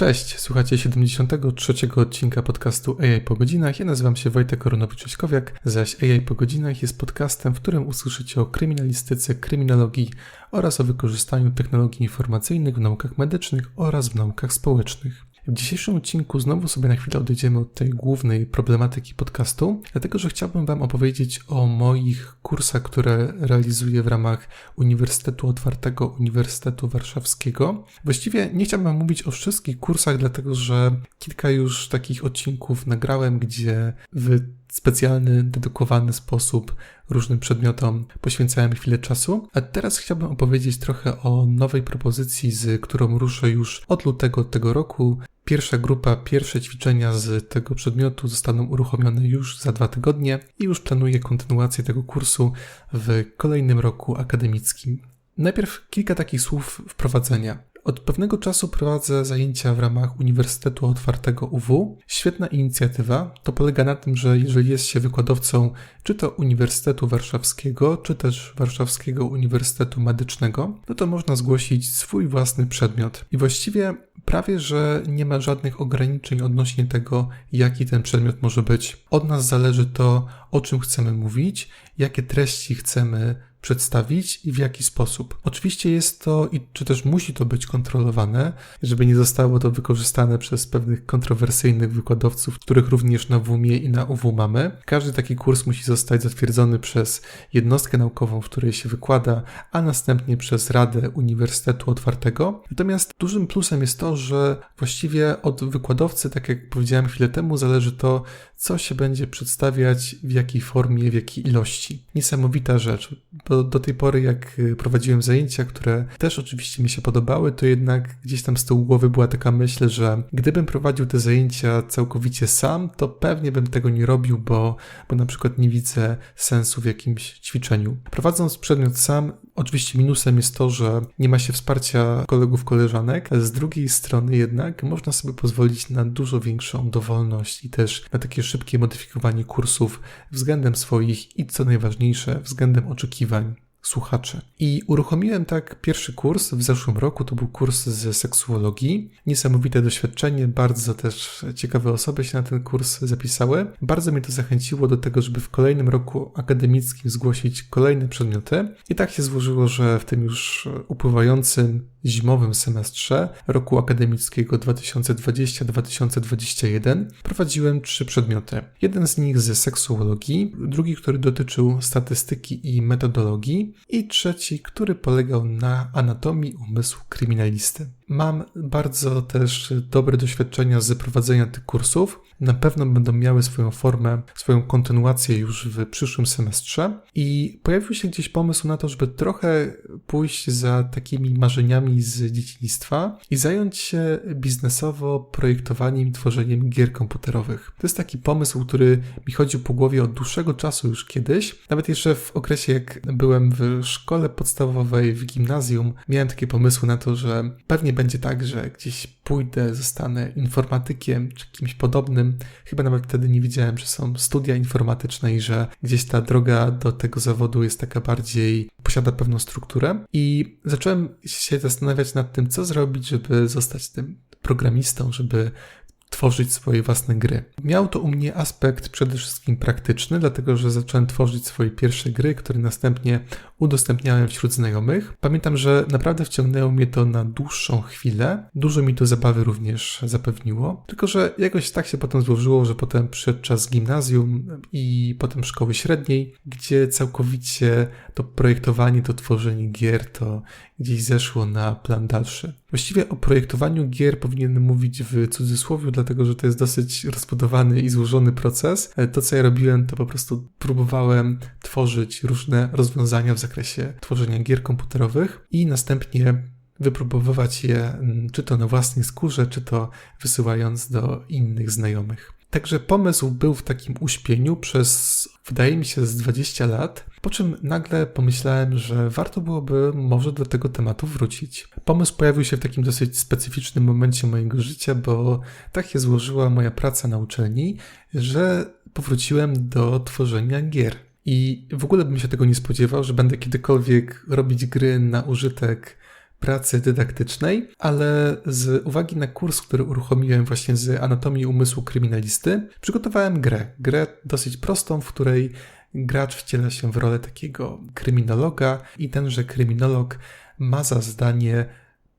Cześć, słuchacie 73. odcinka podcastu AI po godzinach. Ja nazywam się Wojtek Koronowicz-Kowiak, zaś AI po godzinach jest podcastem, w którym usłyszycie o kryminalistyce, kryminologii oraz o wykorzystaniu technologii informacyjnych w naukach medycznych oraz w naukach społecznych. W dzisiejszym odcinku znowu sobie na chwilę odejdziemy od tej głównej problematyki podcastu, dlatego że chciałbym Wam opowiedzieć o moich kursach, które realizuję w ramach Uniwersytetu Otwartego Uniwersytetu Warszawskiego. Właściwie nie chciałbym mówić o wszystkich kursach, dlatego że kilka już takich odcinków nagrałem, gdzie w specjalny, dedykowany sposób różnym przedmiotom poświęcałem chwilę czasu. A teraz chciałbym opowiedzieć trochę o nowej propozycji, z którą ruszę już od lutego tego roku. Pierwsza grupa, pierwsze ćwiczenia z tego przedmiotu zostaną uruchomione już za dwa tygodnie i już planuję kontynuację tego kursu w kolejnym roku akademickim. Najpierw kilka takich słów wprowadzenia. Od pewnego czasu prowadzę zajęcia w ramach Uniwersytetu Otwartego UW. Świetna inicjatywa. To polega na tym, że jeżeli jest się wykładowcą czy to Uniwersytetu Warszawskiego, czy też Warszawskiego Uniwersytetu Medycznego, no to można zgłosić swój własny przedmiot. I właściwie prawie, że nie ma żadnych ograniczeń odnośnie tego, jaki ten przedmiot może być. Od nas zależy to, o czym chcemy mówić, jakie treści chcemy przedstawić i w jaki sposób. Oczywiście jest to, i czy też musi to być kontrolowane, żeby nie zostało to wykorzystane przez pewnych kontrowersyjnych wykładowców, których również na WUMie i na UW mamy. Każdy taki kurs musi zostać zatwierdzony przez jednostkę naukową, w której się wykłada, a następnie przez Radę Uniwersytetu Otwartego. Natomiast dużym plusem jest to, że właściwie od wykładowcy, tak jak powiedziałem chwilę temu, zależy to, co się będzie przedstawiać, w jakiej formie, w jakiej ilości. Niesamowita rzecz bo do tej pory, jak y, prowadziłem zajęcia, które też oczywiście mi się podobały, to jednak gdzieś tam z tyłu głowy była taka myśl, że gdybym prowadził te zajęcia całkowicie sam, to pewnie bym tego nie robił, bo, bo na przykład nie widzę sensu w jakimś ćwiczeniu. Prowadząc przedmiot sam, Oczywiście minusem jest to, że nie ma się wsparcia kolegów, koleżanek, z drugiej strony jednak można sobie pozwolić na dużo większą dowolność i też na takie szybkie modyfikowanie kursów względem swoich i co najważniejsze, względem oczekiwań słuchaczy. I uruchomiłem tak pierwszy kurs w zeszłym roku, to był kurs z seksuologii. Niesamowite doświadczenie, bardzo też ciekawe osoby się na ten kurs zapisały. Bardzo mnie to zachęciło do tego, żeby w kolejnym roku akademickim zgłosić kolejne przedmioty. I tak się złożyło, że w tym już upływającym zimowym semestrze roku akademickiego 2020-2021 prowadziłem trzy przedmioty. Jeden z nich ze seksuologii, drugi, który dotyczył statystyki i metodologii i trzeci, który polegał na anatomii umysłu kryminalisty. Mam bardzo też dobre doświadczenia z prowadzenia tych kursów. Na pewno będą miały swoją formę, swoją kontynuację już w przyszłym semestrze. I pojawił się gdzieś pomysł na to, żeby trochę pójść za takimi marzeniami z dzieciństwa i zająć się biznesowo projektowaniem i tworzeniem gier komputerowych. To jest taki pomysł, który mi chodził po głowie od dłuższego czasu już kiedyś. Nawet jeszcze w okresie, jak byłem w szkole podstawowej, w gimnazjum, miałem takie pomysły na to, że pewnie będzie tak, że gdzieś pójdę, zostanę informatykiem czy kimś podobnym. Chyba nawet wtedy nie wiedziałem, że są studia informatyczne i że gdzieś ta droga do tego zawodu jest taka bardziej, posiada pewną strukturę. I zacząłem się zastanawiać nad tym, co zrobić, żeby zostać tym programistą, żeby tworzyć swoje własne gry. Miał to u mnie aspekt przede wszystkim praktyczny, dlatego że zacząłem tworzyć swoje pierwsze gry, które następnie udostępniałem wśród znajomych. Pamiętam, że naprawdę wciągnęło mnie to na dłuższą chwilę. Dużo mi to zabawy również zapewniło. Tylko, że jakoś tak się potem złożyło, że potem przyszedł czas gimnazjum i potem szkoły średniej, gdzie całkowicie to projektowanie, to tworzenie gier to gdzieś zeszło na plan dalszy. Właściwie o projektowaniu gier powinienem mówić w cudzysłowie, dlatego że to jest dosyć rozbudowany i złożony proces. To, co ja robiłem, to po prostu próbowałem tworzyć różne rozwiązania w zakresie tworzenia gier komputerowych i następnie wypróbowywać je czy to na własnej skórze, czy to wysyłając do innych znajomych. Także pomysł był w takim uśpieniu przez, wydaje mi się, z 20 lat, po czym nagle pomyślałem, że warto byłoby może do tego tematu wrócić. Pomysł pojawił się w takim dosyć specyficznym momencie mojego życia, bo tak się złożyła moja praca na uczelni, że powróciłem do tworzenia gier. I w ogóle bym się tego nie spodziewał, że będę kiedykolwiek robić gry na użytek pracy dydaktycznej, ale z uwagi na kurs, który uruchomiłem właśnie z anatomii umysłu kryminalisty, przygotowałem grę. Grę dosyć prostą, w której gracz wciela się w rolę takiego kryminologa i tenże kryminolog ma za zadanie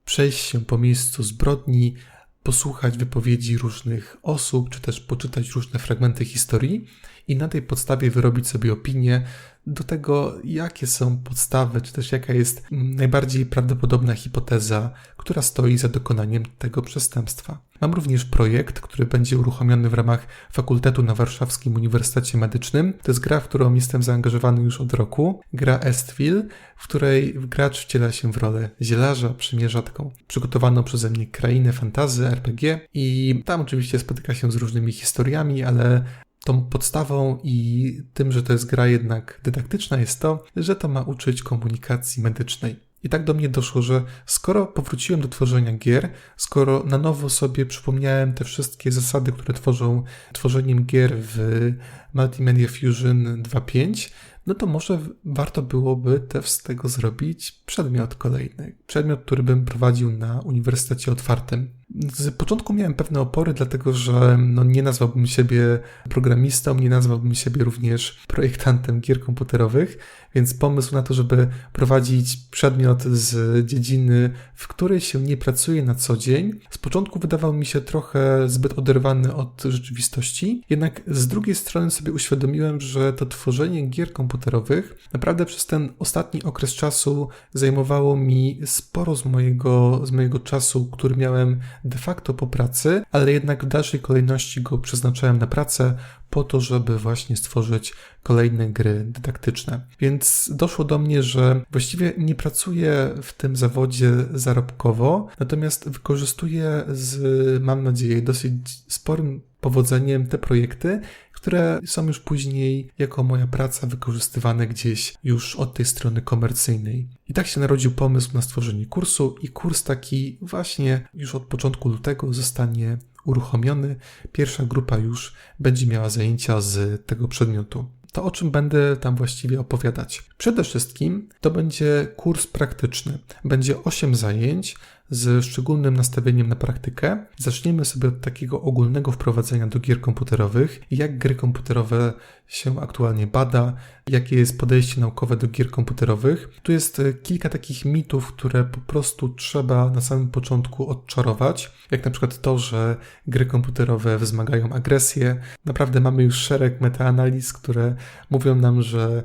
przejść się po miejscu zbrodni, posłuchać wypowiedzi różnych osób, czy też poczytać różne fragmenty historii i na tej podstawie wyrobić sobie opinię do tego, jakie są podstawy, czy też jaka jest najbardziej prawdopodobna hipoteza, która stoi za dokonaniem tego przestępstwa. Mam również projekt, który będzie uruchomiony w ramach fakultetu na Warszawskim Uniwersytecie Medycznym. To jest gra, w którą jestem zaangażowany już od roku. Gra Estville, w której gracz wciela się w rolę zielarza, przymierza taką przygotowaną przeze mnie krainę fantazy, RPG i tam oczywiście spotyka się z różnymi historiami, ale tą podstawą i tym, że to jest gra jednak dydaktyczna, jest to, że to ma uczyć komunikacji medycznej. I tak do mnie doszło, że skoro powróciłem do tworzenia gier, skoro na nowo sobie przypomniałem te wszystkie zasady, które tworzą tworzeniem gier w Multimedia Fusion 2.5, no to może warto byłoby też z tego zrobić przedmiot kolejny. Przedmiot, który bym prowadził na Uniwersytecie Otwartym. Z początku miałem pewne opory, dlatego że no, nie nazwałbym siebie programistą, nie nazwałbym siebie również projektantem gier komputerowych, więc pomysł na to, żeby prowadzić przedmiot z dziedziny, w której się nie pracuje na co dzień, z początku wydawał mi się trochę zbyt oderwany od rzeczywistości, jednak z drugiej strony sobie uświadomiłem, że to tworzenie gier komputerowych naprawdę przez ten ostatni okres czasu zajmowało mi sporo z mojego, z mojego czasu, który miałem de facto po pracy, ale jednak w dalszej kolejności go przeznaczałem na pracę po to, żeby właśnie stworzyć kolejne gry dydaktyczne. Więc doszło do mnie, że właściwie nie pracuję w tym zawodzie zarobkowo, natomiast wykorzystuję z, mam nadzieję, dosyć sporym powodzeniem te projekty, które są już później jako moja praca wykorzystywane gdzieś już od tej strony komercyjnej. I tak się narodził pomysł na stworzenie kursu i kurs taki właśnie już od początku lutego zostanie uruchomiony. Pierwsza grupa już będzie miała zajęcia z tego przedmiotu. To o czym będę tam właściwie opowiadać? Przede wszystkim to będzie kurs praktyczny. Będzie 8 zajęć z szczególnym nastawieniem na praktykę. Zaczniemy sobie od takiego ogólnego wprowadzenia do gier komputerowych, jak gry komputerowe się aktualnie bada, jakie jest podejście naukowe do gier komputerowych. Tu jest e, kilka takich mitów, które po prostu trzeba na samym początku odczarować, jak na przykład to, że gry komputerowe wzmagają agresję. Naprawdę mamy już szereg metaanaliz, które mówią nam, że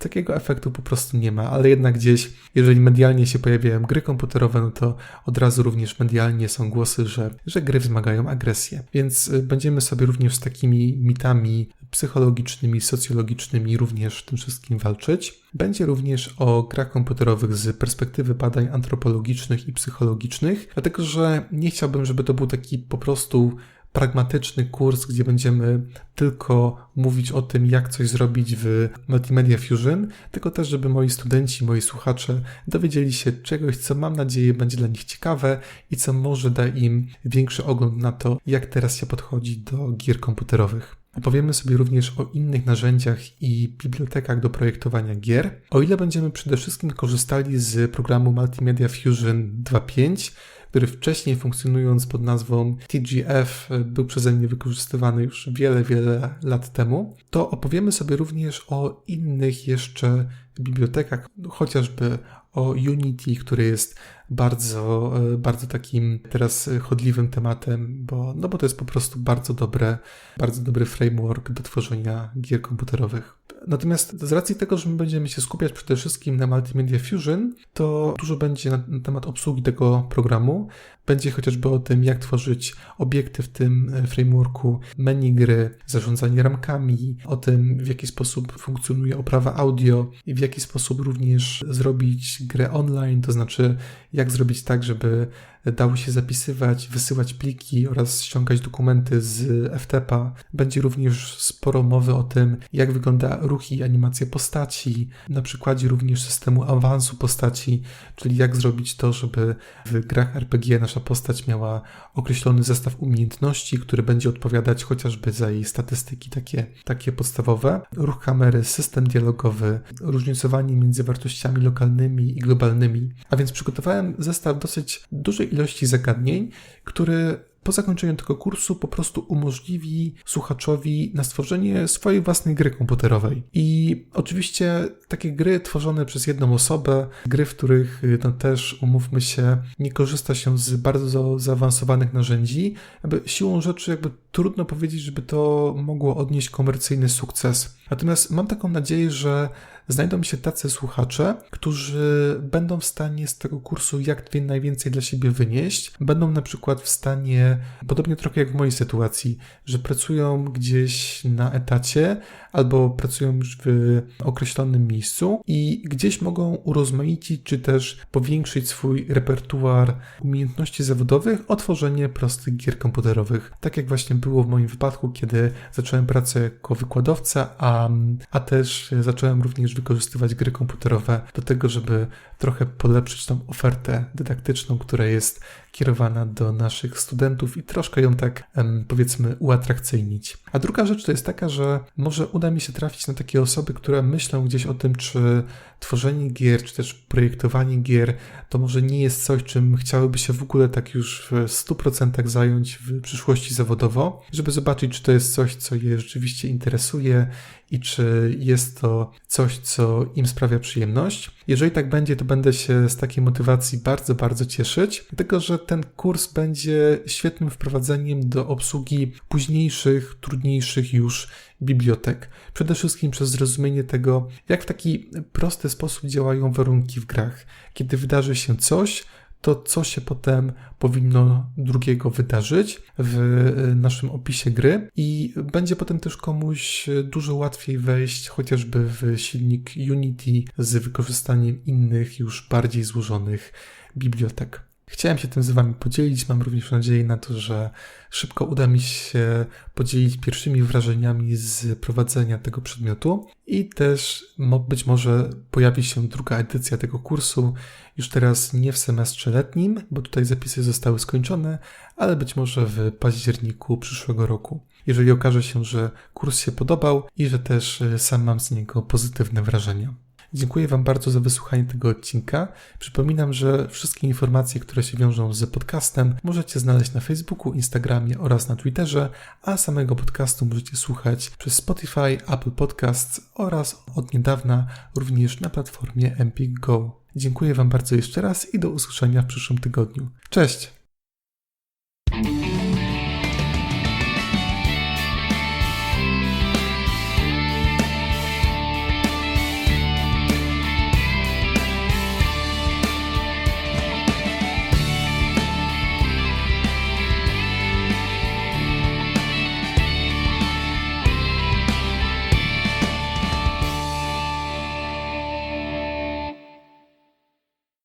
takiego efektu po prostu nie ma, ale jednak gdzieś, jeżeli medialnie się pojawiają gry komputerowe, no to od razu również medialnie są głosy, że, że gry wzmagają agresję. Więc e, będziemy sobie również z takimi mitami psychologicznymi, socjologicznymi również tym wszystkim walczyć. Będzie również o grach komputerowych z perspektywy badań antropologicznych i psychologicznych, dlatego że nie chciałbym, żeby to był taki po prostu pragmatyczny kurs, gdzie będziemy tylko mówić o tym, jak coś zrobić w Multimedia Fusion, tylko też, żeby moi studenci, moi słuchacze dowiedzieli się czegoś, co mam nadzieję będzie dla nich ciekawe i co może da im większy ogląd na to, jak teraz się podchodzi do gier komputerowych. Opowiemy sobie również o innych narzędziach i bibliotekach do projektowania gier, o ile będziemy przede wszystkim korzystali z programu Multimedia Fusion 2.5, który wcześniej funkcjonując pod nazwą TGF był przeze mnie wykorzystywany już wiele, wiele lat temu, to opowiemy sobie również o innych jeszcze bibliotekach, chociażby o Unity, który jest bardzo, e, bardzo takim teraz chodliwym tematem, bo, no bo to jest po prostu bardzo dobre, bardzo dobry framework do tworzenia gier komputerowych. Natomiast z racji tego, że my będziemy się skupiać przede wszystkim na Multimedia Fusion, to dużo będzie na, na temat obsługi tego programu. Będzie chociażby o tym, jak tworzyć obiekty w tym e, frameworku, menu gry, zarządzanie ramkami, o tym, w jaki sposób funkcjonuje oprawa audio i w jaki sposób również zrobić grę online, to znaczy jak zrobić tak, żeby dało się zapisywać, wysyłać pliki oraz ściągać dokumenty z FTP-a. Będzie również sporo mowy o tym, jak wygląda ruch i animacja postaci, na przykładzie również systemu awansu postaci, czyli jak zrobić to, żeby w grach RPG nasza postać miała określony zestaw umiejętności, który będzie odpowiadać chociażby za jej statystyki takie, takie podstawowe. Ruch kamery, system dialogowy, różnicowanie między wartościami lokalnymi i globalnymi. A więc przygotowałem zestaw dosyć dużej ilości zagadnień, który po zakończeniu tego kursu po prostu umożliwi słuchaczowi na stworzenie swojej własnej gry komputerowej. I oczywiście takie gry tworzone przez jedną osobę, gry, w których no też, umówmy się, nie korzysta się z bardzo zaawansowanych narzędzi, jakby siłą rzeczy jakby trudno powiedzieć, żeby to mogło odnieść komercyjny sukces. Natomiast mam taką nadzieję, że znajdą się tacy słuchacze, którzy będą w stanie z tego kursu jak najwięcej dla siebie wynieść. Będą na przykład w stanie, podobnie trochę jak w mojej sytuacji, że pracują gdzieś na etacie albo pracują już w określonym miejscu i gdzieś mogą urozmaicić czy też powiększyć swój repertuar umiejętności zawodowych o tworzenie prostych gier komputerowych. Tak jak właśnie było w moim wypadku, kiedy zacząłem pracę jako wykładowca, a, a też zacząłem również wykorzystywać gry komputerowe do tego, żeby trochę polepszyć tą ofertę dydaktyczną, która jest kierowana do naszych studentów i troszkę ją tak powiedzmy uatrakcyjnić. A druga rzecz to jest taka, że może uda mi się trafić na takie osoby, które myślą gdzieś o tym, czy tworzenie gier, czy też projektowanie gier to może nie jest coś, czym chciałyby się w ogóle tak już w 100% zająć w przyszłości zawodowo, żeby zobaczyć, czy to jest coś, co je rzeczywiście interesuje i czy jest to coś, co im sprawia przyjemność. Jeżeli tak będzie, to będę się z takiej motywacji bardzo, bardzo cieszyć, dlatego że ten kurs będzie świetnym wprowadzeniem do obsługi późniejszych, trudniejszych już bibliotek. Przede wszystkim przez zrozumienie tego, jak w taki prosty sposób działają warunki w grach. Kiedy wydarzy się coś, to co się potem powinno drugiego wydarzyć w e, naszym opisie gry i będzie potem też komuś dużo łatwiej wejść chociażby w silnik Unity z wykorzystaniem innych już bardziej złożonych bibliotek. Chciałem się tym z Wami podzielić. Mam również nadzieję na to, że szybko uda mi się podzielić pierwszymi wrażeniami z prowadzenia tego przedmiotu i też być może pojawi się druga edycja tego kursu, już teraz nie w semestrze letnim, bo tutaj zapisy zostały skończone, ale być może w październiku przyszłego roku. Jeżeli okaże się, że kurs się podobał i że też sam mam z niego pozytywne wrażenia. Dziękuję Wam bardzo za wysłuchanie tego odcinka. Przypominam, że wszystkie informacje, które się wiążą z podcastem, możecie znaleźć na Facebooku, Instagramie oraz na Twitterze, a samego podcastu możecie słuchać przez Spotify, Apple Podcasts oraz od niedawna również na platformie Empik Go. Dziękuję Wam bardzo jeszcze raz i do usłyszenia w przyszłym tygodniu. Cześć!